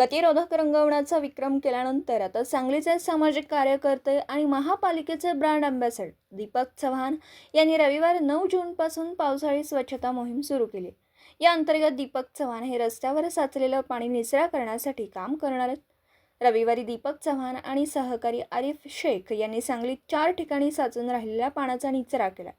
गतिरोधक रंगवण्याचा विक्रम केल्यानंतर आता सांगलीचे सामाजिक कार्यकर्ते आणि महापालिकेचे ब्रँड अँबॅसेडर दीपक चव्हाण यांनी रविवार नऊ जूनपासून पावसाळी स्वच्छता मोहीम सुरू केली. या अंतर्गत दीपक चव्हाण हे रस्त्यावर साचलेलं पाणी निचरा करण्यासाठी काम करणार आहेत. रविवारी दीपक चव्हाण आणि सहकारी आरिफ शेख यांनी सांगलीत चार ठिकाणी साचून राहिलेल्या पाण्याचा निचरा केला.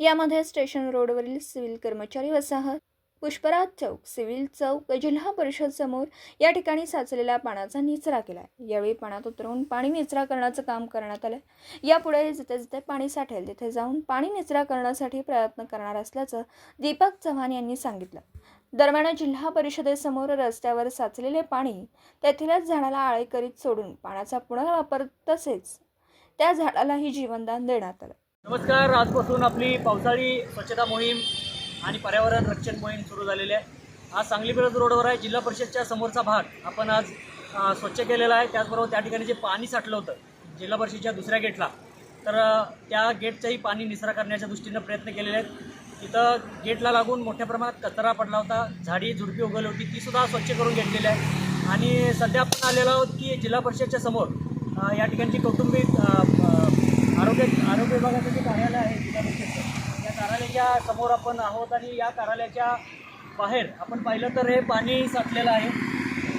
यामध्ये स्टेशन रोडवरील सिव्हिल कर्मचारी वसाहत पुष्पराज चौक सिव्हिल चौक जिल्हा परिषद समोर या ठिकाणी साचलेल्या पाण्याचा निचरा केला यावेळी पाण्यात उतरवून पाणी निचरा करण्याचं काम करण्यात आलं यापुढे जिथे जिथे पाणी साठेल तिथे जाऊन पाणी निचरा करण्यासाठी प्रयत्न करणार असल्याचं दीपक चव्हाण यांनी सांगितलं. दरम्यान जिल्हा परिषदेसमोर रस्त्यावर साचलेले पाणी तेथीलच झाडाला आळे करीत सोडून पाण्याचा पुनर्वापर तसेच त्या झाडालाही जीवनदान देण्यात आलं. नमस्कार. आजपासून आपली पावसाळी स्वच्छता मोहीम आणि पर्यावरण रक्षण मोहीम सुरू झालेली आहे. आज सांगली बिरज रोडवर आहे. जिल्हा परिषदच्या समोरचा भाग आपण आज स्वच्छ केलेला आहे. त्याचबरोबर त्या ठिकाणी जे पाणी साठलं होतं जिल्हा परिषदच्या दुसऱ्या गेटला तर त्या गेटचंही पाणी निसरा करण्याच्या दृष्टीनं प्रयत्न केलेले आहेत. तिथं गेटला लागून मोठ्या प्रमाणात कचरा पडला होता. झाडी झुडपी उगवली होती. तीसुद्धा स्वच्छ करून घेतलेली आहे. आणि सध्या आपण आलेलो आहोत की जिल्हा परिषदच्या समोर या ठिकाणची कौटुंबिक आरोग्य आरोग्य विभागाचं जे कार्यालय आहे जिल्हा परिषदचं कार्यालयाच्या समोर आपण आहोत आणि या कार्यालयाच्या बाहेर आपण पाहिलं तर हे पाणी साठलेलं आहे.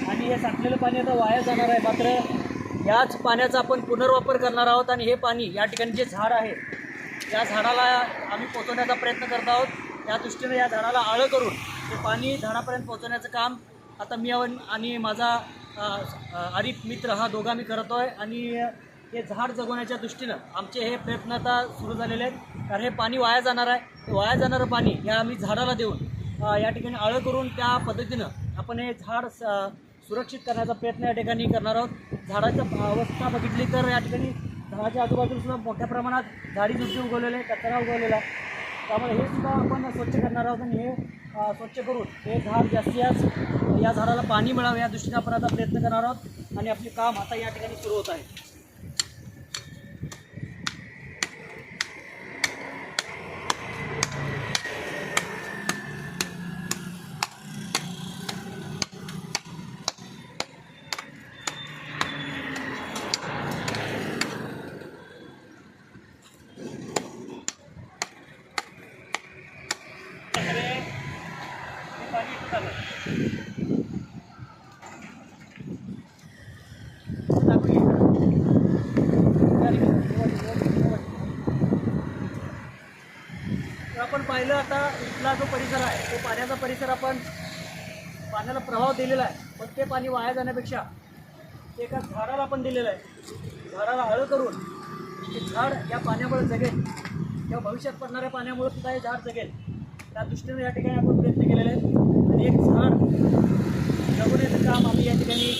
आणि हे साठलेलं पाणी आता वाया जाणार आहे. मात्र याच पाण्याचा आपण पुनर्वापर करणार आहोत आणि हे पाणी या ठिकाणी जे झाड आहे या झाडाला आम्ही पोचवण्याचा प्रयत्न करत आहोत. त्या दृष्टीने या झाडाला आळं करून ते पाणी झाडापर्यंत पोचवण्याचं काम आता मी आणि माझा अ, आरिफ मित्र हा दोघा मी करतो आहे आणि हे झाड जगवण्याच्या दृष्टीनं आमचे हे प्रयत्न आता सुरू झालेले आहेत. कारण हे पाणी वाया जाणार आहे. वाया जाणारं पाणी हे आम्ही झाडाला देऊन या ठिकाणी आळं करून त्या पद्धतीनं आपण हे झाड स- सुरक्षित करण्याचा प्रयत्न या ठिकाणी करणार आहोत. झाडाची अवस्था बघितली तर या ठिकाणी झाडाच्या आजूबाजूला सुद्धा मोठ्या प्रमाणात झाडी झुडपी उगवलेले आहे कचरा उगवलेला आहे. त्यामुळे हे सुद्धा आपण स्वच्छ करणार आहोत आणि हे स्वच्छ करून हे झाड जास्तीत जास्त या झाडाला पाणी मिळावं या दृष्टीने आपण आता प्रयत्न करणार आहोत. आणि आपले काम आता या ठिकाणी सुरू होत आहे हे पाणी इथं चालू आहे. टाकून घे. या ठिकाणी. तर आपण पाहिलं आता इथला जो परिसर आहे तो पाण्याचा परिसर आपण पाण्याला प्रभाव दिलेला आहे. पण ते पाणी वाया जाण्यापेक्षा ते एका झाडाला आपण दिलेलं आहे. झाडाला हळ करून ते झाड या पाण्यामुळे जगेल. किंवा भविष्यात पडणाऱ्या पाण्यामुळे सुद्धा हे झाड जगेल. त्या दृष्टीने या ठिकाणी आपण प्रयत्न केलेले आहेत. जगवण्याचं काम आम्ही या ठिकाणी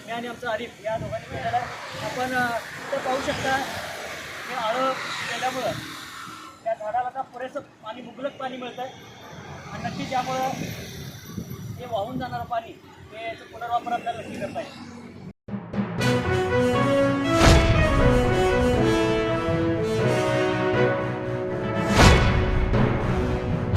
मी आणि आमचं अरिफ या दोघांनी केलेलं आपण अ, पाहू शकता हे आळं केल्यामुळं त्या झाडाला आता पुरेसं पाणी मुबलक पाणी मिळतं आहे आणि नक्की त्यामुळं हे वाहून जाणारं पाणी हे याचं पुनर्वापर आपल्याला नक्की करता येईल.